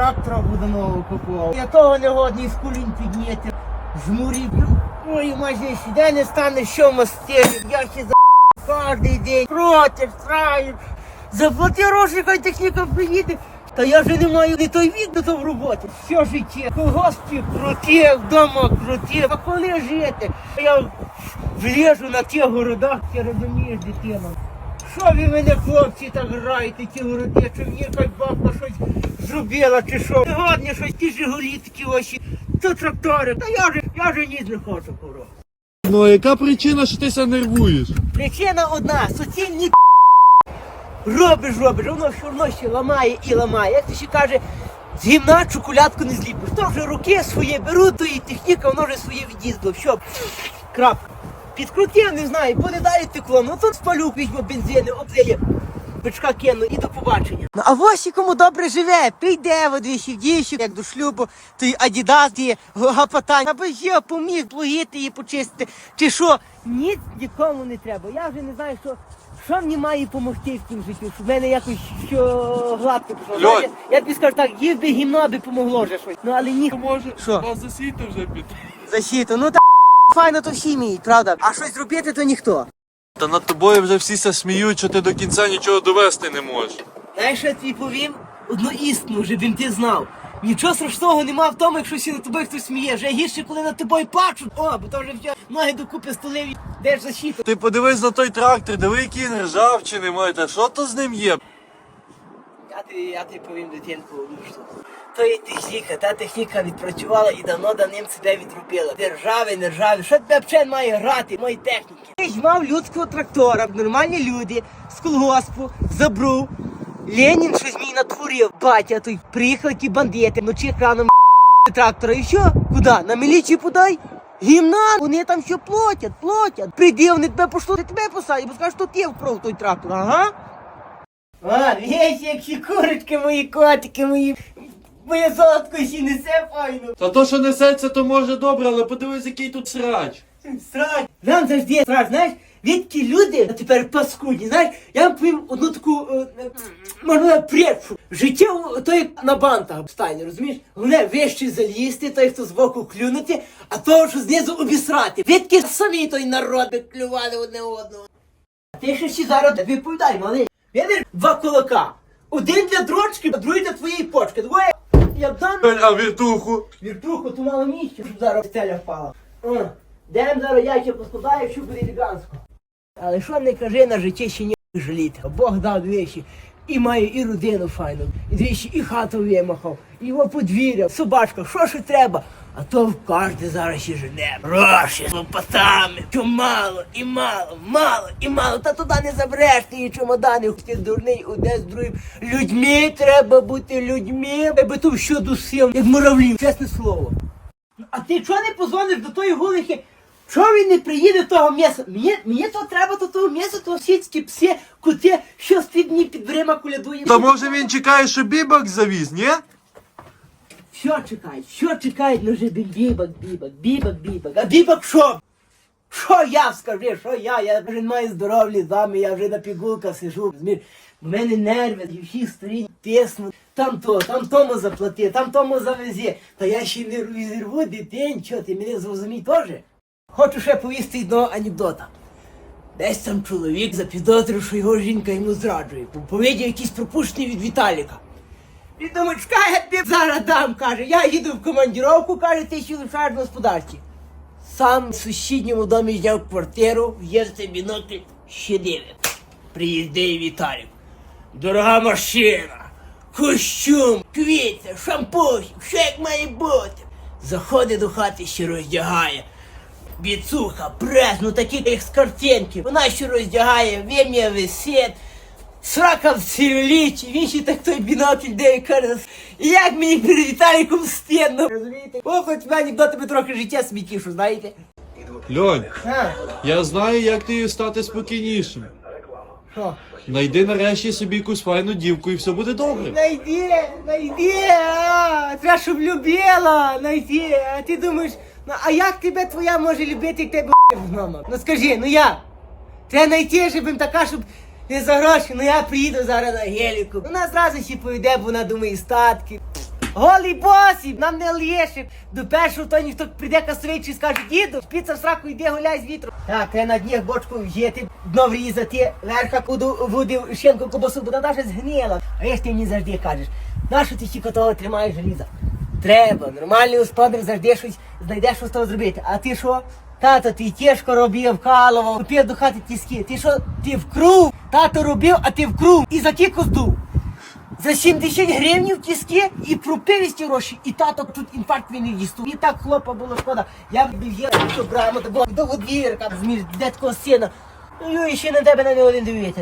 трактора буду нового купував. Я того не годний з кулінь підняти. Жмурів. Ой, майже сіде не стане, що мастер. Я ще за кожний день проти, встраю. Заплати гроші, хай техніка приїде. Та я вже не маю не той вік до того в роботі. Все життя. Колгоспі круті, вдома круті. А коли жити? Я влежу на тих городах, ти розумієш, дитино. Що ви мене, хлопці, так граєте, ті городи, що мені якась бабка щось зробила, чи що? Сьогодні щось ті жигулі такі ваші, то трактори. Та я вже, я вже ніс не хочу, куро. Ну а яка причина, що ти ся нервуєш? Причина одна, суцільні робиш, робиш, воно все одно ще ламає і ламає. Як ти ще каже, з гімна чоколядку не зліпиш. То вже руки своє беру, то і техніка, воно вже своє від'їздило. Все, крапка. Підкрутив, не знаю, буде далі текло. Ну тут спалю, візьму бензини, обзелі. Бичка кину і до побачення. Ну а ось і кому добре живе, прийде в одвічі дівчі, як до шлюбу, то й адідас є, гапатань. Аби я поміг плугити її почистити. Чи що? Ні, нікому не треба. Я вже не знаю, що, що мені має допомогти в тім життю, щоб в мене якось що гладко пішло. Льонь! Знаєте, Я тобі скажу так, їв би гімно, аби помогло вже щось. Ну але ні. Може, Що? вас засіти вже під. Защиту, ну та файно то всі вміють, правда? А щось зробити то ніхто. Та над тобою вже всі ся сміють, що ти до кінця нічого довести не можеш. Знаєш, я тобі повім? Одну істину, вже б ти знав. Нічого страшного нема в тому, якщо сі над тобою хтось сміє. Вже гірше, коли над тобою плачуть. О, бо то вже все ноги докупи столив, де ж защиту. Ти подивись на той трактор, диви, який він ржавчини має, та що то з ним є? Я тобі, я тобі повім, дитинку, одну штуку. То є техніка, та техніка відпрацювала і давно давним себе відробила. Держави, не ржаві, що тебе вчен має грати, мої техніки. Ти ж мав людського трактора, нормальні люди, з колгоспу, забру. Ленін щось мій натворив, батя той, приїхали ті бандити, вночі краном трактора, і що? Куди? На міліцію подай? Гімна, вони там що платять, платять. Прийди, вони тебе пошло, тебе посадять, бо скажуть, що ти вкрав той трактор, ага? А, весь які курочки мої котики мої. Моє золотко ще несе файно. Та то, що несеться, то може добре, але подивись, який тут срач. Срать. Нам завжди срать, знаєш, відки люди, а тепер паскудні, знаєш, я вам повім одну таку, е, е, можна сказати. Життя то як на бантах стане, розумієш? Головне вище залізти, той, хто збоку клюнути, а того, що знизу обісрати. Відки самі той народ клювали одне одного. А ти ще ще зараз відповідай, малий. Видиш, два кулака. Один для дрочки, а другий для твоєї почки. Двоє, я дам А віртуху? віртуху, то мало місця, щоб зараз стеля впала. О, Дем зараз яйця поскладаю, щоб буде елегантсько. Але що не кажи, на житті ще ні жаліти. Бог дав двічі. І має і родину файну, і двічі, і хату вимахав, і його подвір'я, собачка, що ж треба. А то в кожне зараз ще жене. Гроші, з лопатами, що мало, і мало, мало, і мало. Та туди не забереш ти і чемоданів. Ти дурний, уде з другим. Людьми треба бути людьми, аби то що дусив, як муравлів, чесне слово. А ти чого не позвониш до тої гулихи? Чого він не приїде того м'яса? Мені, мені то треба до того м'яса, то сільські пси, кути, що з дні під дверима колядує. Та може він чекає, що бібак завіз, ні? Що чекають? Що чекають? Ну вже бібак, бібак, бібак, бібак. А бібак що? Що я скажи, що я? Я вже не маю здоров'я з вами, я вже на пігулках сижу. розумієш? В мене нерви, і всі сторін тиснуть. Там то, там тому заплати, там тому завези. Та я ще не розірву дитин, що ти мене зрозумій теж? Хочу ще повісти одного анекдота. Десь там чоловік запідозрив, що його жінка йому зраджує. Повідів якийсь пропущений від Віталіка. І чекай, я тобі зараз дам, каже. Я їду в командіровку, каже, ти ще лишаєш на господарці. Сам в сусідньому домі зняв квартиру, в'їжджає бінокль, ще дивить. Приїздить Віталік. Дорога машина, костюм, квіти, шампунь, все як має бути. Заходить до хати, ще роздягає. Біцуха, прес, ну такі як з картинки. Вона ще роздягає, вим'я висить. Срака в целюліті, він ще так той бінокль де і каже, як мені перед Віталіком стидно. Розумієте? О, хоч в мене до тебе трохи життя смітішу, знаєте? Льонь, А, я знаю, як ти стати спокійнішим. що? Найди нарешті собі якусь файну дівку і все буде добре. Найди, найди, а, треба, щоб любила, найди, а ти думаєш, ну а як тебе твоя може любити, тебе гнома? Ну скажи, ну як? Треба знайти, щоб така, щоб не за гроші, ну я приїду зараз на геліку. Вона зразу ще поведе, бо вона думає статки. Голий босі, нам не лєше. До першого то ніхто прийде касовичий і скаже, діду, шпіца в сраку йде гуляй з вітру. Так, треба на дні бочку вжити, дно врізати, верха буду води щенку кобасу, бо вона вже згніла. А я ж ти мені завжди кажеш, нащо ти тільки того тримаєш желіза? Треба, нормальний господар завжди щось знайде, що з того зробити. А ти що? Тато, ти тяжко робив, вкалував, купив до хати тіски. Ти що, ти вкрув? Тато робив, а ти вкрув. І за кілько здув. За 70 гривнів тіски і пропив ті гроші, і тато тут інфаркт він не дістав. І так хлопа було шкода. Я б є, грамота була до двірка, зміж дедького сина. Ну, і ще на тебе на не один дивити.